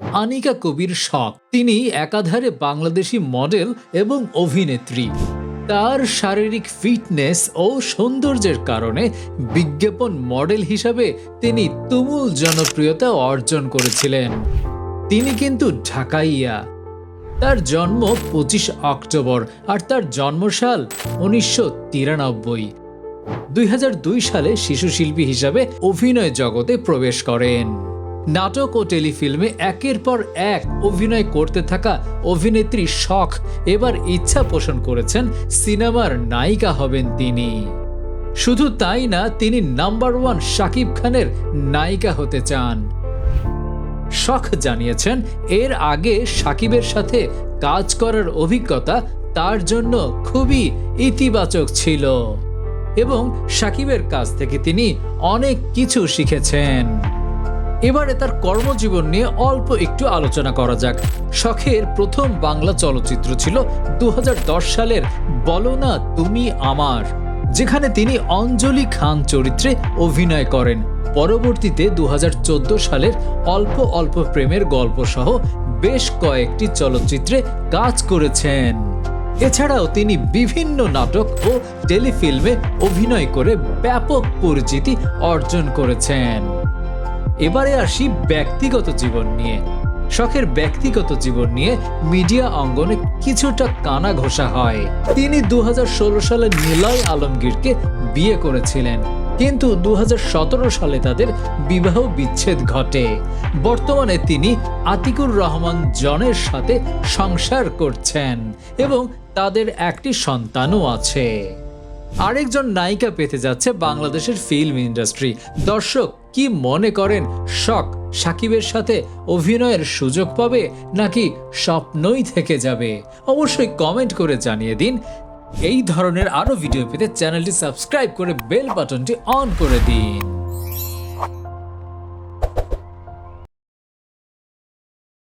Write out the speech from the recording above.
আনিকা কবির শখ। তিনি একাধারে বাংলাদেশি মডেল এবং অভিনেত্রী। তার শারীরিক ফিটনেস ও সৌন্দর্যের কারণে বিজ্ঞাপন মডেল হিসাবে তিনি তুমুল জনপ্রিয়তা অর্জন করেছিলেন। তিনি কিন্তু ঢাকাইয়া। তার জন্ম পঁচিশ অক্টোবর আর তার জন্মসাল উনিশশো তিরানব্বই। দুই সালে শিশু শিল্পী হিসাবে অভিনয় জগতে প্রবেশ করেন। নাটক ও টেলিফিল্মে একের পর এক অভিনয় করতে থাকা অভিনেত্রী শখ এবার ইচ্ছা পোষণ করেছেন সিনেমার নায়িকা হবেন তিনি। শুধু তাই না, তিনি নাম্বার ওয়ান শাকিব খানের নায়িকা হতে চান। শখ জানিয়েছেন, এর আগে সাকিবের সাথে কাজ করার অভিজ্ঞতা তার জন্য খুবই ইতিবাচক ছিল এবং সাকিবের কাছ থেকে তিনি অনেক কিছু শিখেছেন। এবারে তার কর্মজীবন নিয়ে অল্প একটু আলোচনা করা যাক। শখের প্রথম বাংলা চলচ্চিত্র ছিল দু হাজার দশ সালের বলো না তুমি আমার, যেখানে তিনি অঞ্জলি খান চরিত্রে অভিনয় করেন। পরবর্তীতে দু হাজার চোদ্দ সালের অল্প অল্প প্রেমের গল্প সহ বেশ কয়েকটি চলচ্চিত্রে কাজ করেছেন। এছাড়াও তিনি বিভিন্ন নাটক ও টেলিফিল্মে অভিনয় করে ব্যাপক পরিচিতি অর্জন করেছেন। এবারে আসি ব্যক্তিগত জীবন নিয়ে। শখের ব্যক্তিগত জীবন নিয়ে মিডিয়া অঙ্গনে কিছুটা কানা ঘোষা হয়। তিনি দু সালে নিলয় আলমগীরকে বিয়ে করেছিলেন। কিন্তু দু হাজার সতেরো সালে তাদের বিবাহ বিচ্ছেদ ঘটে। বর্তমানে তিনি আতিকুর রহমান জনের সাথে সংসার করছেন এবং তাদের একটি সন্তানও আছে। আরেকজন নায়িকা পেতে যাচ্ছে বাংলাদেশের ফিল্ম ইন্ডাস্ট্রি দর্শক কি মনে করেন, শখ সাকিবের সাথে অভিনয়ের সুযোগ পাবে নাকি স্বপ্নই থেকে যাবে? অবশ্যই কমেন্ট করে জানিয়ে দিন। এই ধরনের আরও ভিডিও পেতে চ্যানেলটি সাবস্ক্রাইব করে বেল বাটনটি অন করে দিন।